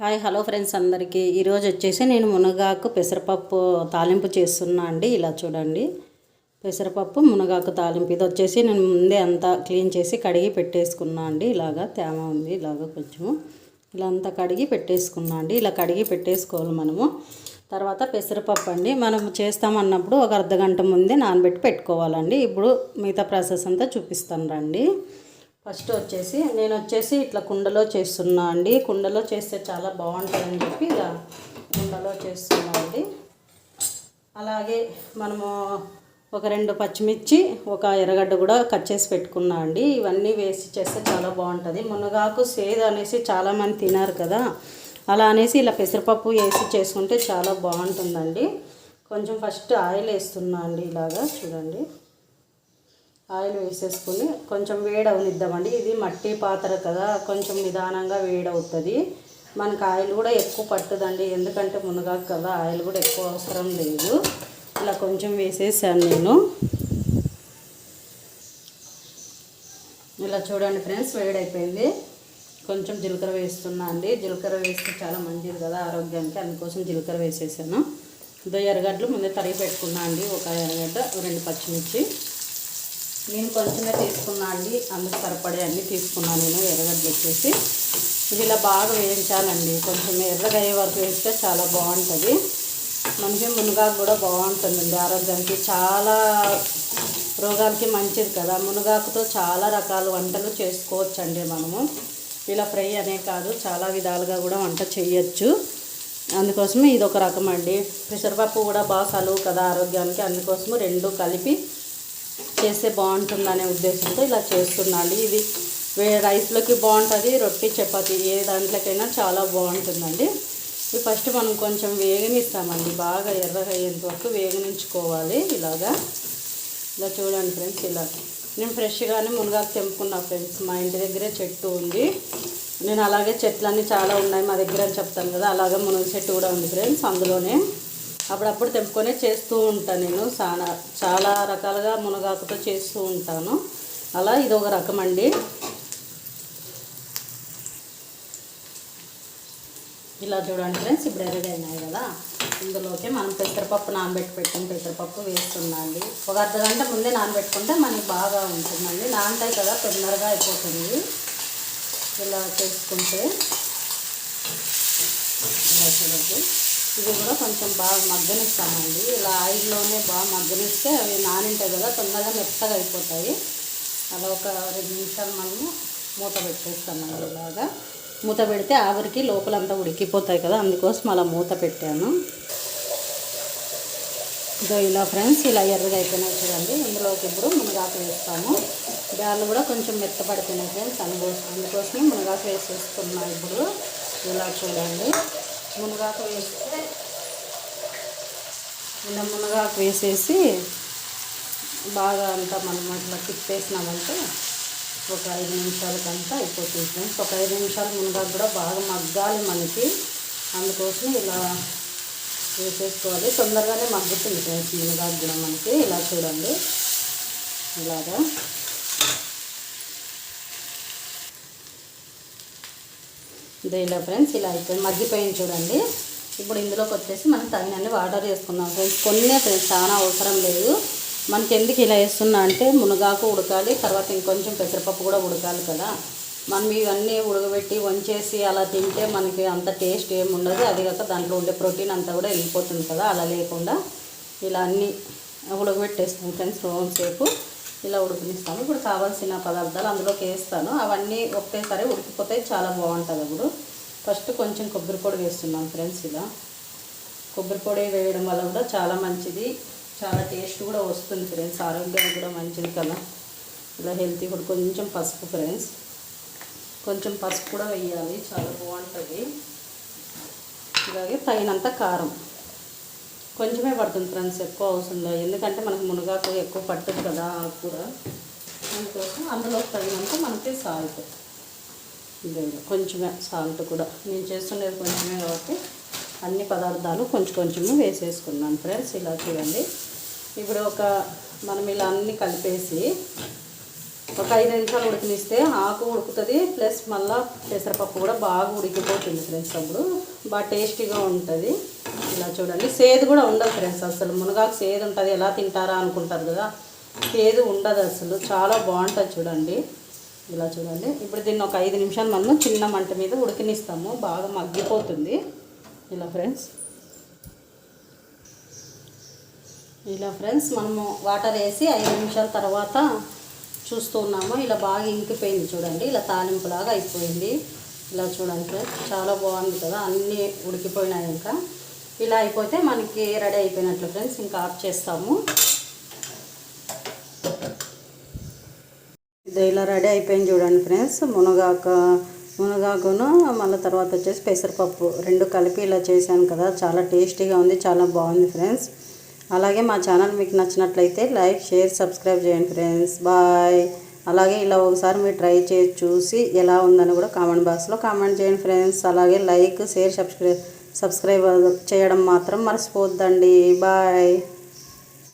Hi hello friends అందరికీ. ఈరోజు వచ్చేసి నేను మునగాకు పెసరపప్పు తాలింపు చేస్తున్నా అండి. ఇలా చూడండి. పెసరపప్పు మునగాకు తాలింపు. ఇది వచ్చేసి నేను ముందే అంతా క్లీన్ చేసి కడిగి పెట్టేసుకున్నా అండి. ఇలాగా తేమ ఉంది ఇలాగ కొంచెము. ఇలా అంతా కడిగి పెట్టేసుకున్నా అండి. ఇలా కడిగి పెట్టేసుకోవాలి మనము. తర్వాత పెసరపప్పు అండి. మనం చేస్తామన్నప్పుడు ఒక అర్ధ గంట ముందే నానబెట్టి పెట్టుకోవాలండి. ఇప్పుడు మిగతా ప్రాసెస్ అంతా చూపిస్తాను రండి. ఫస్ట్ వచ్చేసి నేను వచ్చేసి ఇట్లా కుండలో చేస్తున్నా అండి. కుండలో చేస్తే చాలా బాగుంటుందని చెప్పి ఇలా కుండలో చేస్తున్నా అండి. అలాగే మనము ఒక రెండు పచ్చిమిర్చి ఒక ఎర్రగడ్డ కూడా కట్ చేసి పెట్టుకున్నా అండి. ఇవన్నీ వేసి చేస్తే చాలా బాగుంటుంది. మునగాకు సేదు అనేసి చాలామంది తినారు కదా. అలా అనేసి ఇలా పెసరపప్పు వేసి చేసుకుంటే చాలా బాగుంటుందండి. కొంచెం ఫస్ట్ ఆయిల్ వేస్తున్నా అండి ఇలాగా చూడండి. ఆయిల్ వేసేసుకుని కొంచెం వేడి అవనిద్దామండి ఇది మట్టి పాత్ర కదా కొంచెం నిదానంగా వేడి అవుతుంది మనకు ఆయిల్ కూడా ఎక్కువ పట్టదండి. ఎందుకంటే మునగాకు కదా ఆయిల్ కూడా ఎక్కువ అవసరం లేదు. ఇలా కొంచెం వేసేసాను నేను. ఇలా చూడండి ఫ్రెండ్స్ వేడైపోయింది. కొంచెం జీలకర్ర వేస్తున్నా అండి. జీలకర్ర వేస్తే చాలా మంచిది కదా ఆరోగ్యానికి. అందుకోసం జీలకర్ర వేసేసాను. ఇదో ఎర్రగడ్డలు ముందే తరిగి పెట్టుకున్నా అండి. ఒక ఎర్రగడ్డ రెండు పచ్చిమిర్చి. నేను కొంచెమే తీసుకున్నా అండి అందుకు సరిపడే అన్నీ తీసుకున్నాను నేను ఎర్రగడ్డలు వచ్చేసి ఇది ఇలా బాగా వేయించాలండి కొంచెం ఎర్రగా అయ్యే వరకు వేస్తే చాలా బాగుంటుంది. మనకి మునగాకు కూడా బాగుంటుందండి ఆరోగ్యానికి చాలా రోగాలకి మంచిది కదా. మునగాకుతో చాలా రకాల వంటలు చేసుకోవచ్చండి మనము. ఇలా ఫ్రై అనే కాదు చాలా విధాలుగా కూడా వంట చేయొచ్చు. అందుకోసమే ఇది ఒక రకం అండి పెసరపప్పు కూడా బాగా సలువు కదా ఆరోగ్యానికి అందుకోసము రెండు కలిపి చేస్తే బాగుంటుందనే ఉద్దేశంతో ఇలా చేస్తున్నాను ఇది రైస్లోకి బాగుంటుంది రొట్టి చపాతి ఏ దాంట్లోకైనా చాలా బాగుంటుందండి. ఇది ఫస్ట్ మనం కొంచెం వేగనిస్తామండి బాగా ఎర్రగా అయ్యేంత వరకు వేగనించుకోవాలి ఇలాగా. ఇలా చూడండి ఫ్రెండ్స్ ఇలా. నేను ఫ్రెష్గానే మునగాకు తెంపుకున్నా ఫ్రెండ్స్ మా ఇంటి దగ్గరే చెట్టు ఉంది. నేను అలాగే చెట్లన్నీ చాలా ఉన్నాయి మా దగ్గర అని చెప్తాను కదా అలాగే మునగ చెట్టు కూడా ఉంది ఫ్రెండ్స్ అందులోనే. అప్పుడప్పుడు తెంపుకొని చేస్తూ ఉంటాను నేను. చాలా చాలా రకాలుగా మునగాకుతో చేస్తూ ఉంటాను. అలా ఇది ఒక రకం అండి ఇలా చూడండి ఫ్రెండ్స్ ఇప్పుడు ఎర్రగైనాయి కదా. ఇందులోకి మనం పెసరపప్పు నానబెట్టి పెట్టాం. పెసరపప్పు వేస్తుందండి. ఒక అర్ధ గంట ముందే నానబెట్టుకుంటే మనకి బాగా ఉంటుందండి. నానతాయి కదా తొందరగా అయిపోతుంది. ఇలా చేసుకుంటే. ఇలా చూడండి. ఇది కూడా కొంచెం బాగా మగ్గనిస్తామండి ఇలా ఆయిల్లోనే బాగా మగ్గనిస్తే అవి నానింటాయి కదా తొందరగా మెత్తగా అయిపోతాయి. అలా ఒక రెండు నిమిషాలు మనము మూత పెట్టేస్తామండి ఇలాగా. మూత పెడితే ఆవిరికి లోపలంతా ఉడికిపోతాయి కదా అందుకోసం అలా మూత పెట్టాను. ఇదో ఇలా ఫ్రెండ్స్ ఇలా ఎర్రగా అయిపోయినాయి చూడండి. ఇందులోకి ఇప్పుడు మునగాకు వేస్తాము. బ్యాళ్ళు కూడా కొంచెం మెత్తపడిపోయినాయి ఫ్రెండ్స్ అందుకోసం అందుకోసమే మునగాకు వేసేస్తున్నా ఇప్పుడు. ఇలా చూడండి. మునగాకు వేస్తే ఇలా మునగాకు వేసేసి బాగా అంతా మనం అట్లా తిప్పేసినామంటే ఒక ఐదు నిమిషాలకంతా అయిపోతుంది ఫ్రెండ్స్. ఒక ఐదు నిమిషాలు మునగాకు కూడా బాగా మగ్గాలి మనకి. అందుకోసం ఇలా వేసేసుకోవాలి. తొందరగానే మగ్గుతుంది ఫ్రెండ్స్ మునగాకు కూడా మనకి. ఇలా చూడండి. ఇలాగా ఇదే ఇలా ఫ్రెండ్స్ ఇలా అయిపోయింది మగ్గిపోయింది చూడండి. ఇప్పుడు ఇందులోకి వచ్చేసి మనం తగినన్ని వాటర్ వేసుకుందాం ఫ్రెండ్స్. కొన్నే ఫ్రెండ్స్ చాలా అవసరం లేదు. మనకి ఎందుకు ఇలా వేస్తున్నా అంటే మునగాకు ఉడకాలి తర్వాత ఇంకొంచెం పెసరపప్పు కూడా ఉడకాలి కదా. మనం ఇవన్నీ ఉడకబెట్టి వంచేసి అలా తింటే మనకి అంత టేస్ట్ ఏమి ఉండదు. అది కాక దాంట్లో ఉండే ప్రోటీన్ అంతా కూడా వెళ్ళిపోతుంది కదా. అలా లేకుండా ఇలా అన్నీ ఉడకబెట్టేస్తాం ఫ్రెండ్స్ సేపు ఇలా ఉడికిస్తాము ఇప్పుడు కావాల్సిన పదార్థాలు అందులోకి వేస్తాను. అవన్నీ ఒకటేసారి ఉడికిపోతాయి చాలా బాగుంటుంది అప్పుడు. ఫస్ట్ కొంచెం కొబ్బరి పొడి వేస్తున్నాను ఫ్రెండ్స్ ఇలా. కొబ్బరి పొడి వేయడం వల్ల కూడా చాలా మంచిది. చాలా టేస్ట్ కూడా వస్తుంది ఫ్రెండ్స్. ఆరోగ్యానికి కూడా మంచిది కదా. ఇలా హెల్తీ కూడా కొంచెం పసుపు ఫ్రెండ్స్. కొంచెం పసుపు కూడా వేయాలి. చాలా బాగుంటుంది. అలాగే తగినంత కారం. కొంచెమే పడుతుంది ఫ్రెండ్స్ ఎక్కువ అవసరం లేదు. ఎందుకంటే మనకు మునగాకు ఎక్కువ పట్టదు కదా ఆకుకూర అందుకోసం అందులో తగినంత మనకి సాల్ట్ కొంచెమే సాల్ట్ కూడా. నేను చేస్తుండేది కొంచెమే కాబట్టి అన్ని పదార్థాలు కొంచెం కొంచెము వేసేసుకున్నాను ఫ్రెండ్స్ ఇలా చూడండి. ఇప్పుడు ఒక మనం ఇలా అన్ని కలిపేసి ఒక ఐదు నిమిషాలు ఉడికినిస్తే ఆకు ఉడుకుతుంది ప్లస్ మళ్ళీ పెసరపప్పు కూడా బాగా ఉడికిపోతుంది ఫ్రెండ్స్ అప్పుడు. బాగా టేస్టీగా ఉంటుంది. ఇలా చూడండి. సేదు కూడా ఉండదు ఫ్రెండ్స్ అసలు. మునగాకు సేదు ఉంటుంది. ఎలా తింటారా అనుకుంటారు కదా? సేదు ఉండదు అసలు. చాలా బాగుంటుంది చూడండి. ఇలా చూడండి. ఇప్పుడు దీన్ని ఒక ఐదు నిమిషాలు మనము చిన్న మంట మీద ఉడికినిస్తాము. బాగా మగ్గిపోతుంది. ఇలా ఫ్రెండ్స్. ఇలా ఫ్రెండ్స్ మనము వాటర్ వేసి ఐదు నిమిషాల తర్వాత చూస్తూ ఉన్నాము. ఇలా బాగా ఇంకిపోయింది చూడండి. ఇలా తాలింపులాగా అయిపోయింది. ఇలా చూడండి ఫ్రెండ్స్. చాలా బాగుంది కదా. అన్నీ ఉడికిపోయినాయి ఇంకా. ఇలా అయిపోతే మనకి రెడీ అయిపోయినట్లు ఫ్రెండ్స్ ఇంకా ఆఫ్ చేస్తాము. ఇది ఇలా రెడీ అయిపోయింది చూడండి ఫ్రెండ్స్ మునగాక మునగాకును మళ్ళీ తర్వాత వచ్చేసి పెసరపప్పు రెండు కలిపి ఇలా చేశాను కదా చాలా టేస్టీగా ఉంది చాలా బాగుంది ఫ్రెండ్స్. అలాగే మా ఛానల్ మీకు నచ్చినట్లయితే లైక్ షేర్ సబ్స్క్రైబ్ చేయండి ఫ్రెండ్స్. బాయ్. అలాగే ఇలా ఒకసారి మీరు ట్రై చేసి చూసి ఎలా ఉందని కూడా కామెంట్ బాక్స్లో కామెంట్ చేయండి ఫ్రెండ్స్. అలాగే లైక్ షేర్ సబ్స్క్రైబ్ సబ్స్క్రైబ్ చేయడం మాత్రం మర్చిపోద్దండి. బాయ్.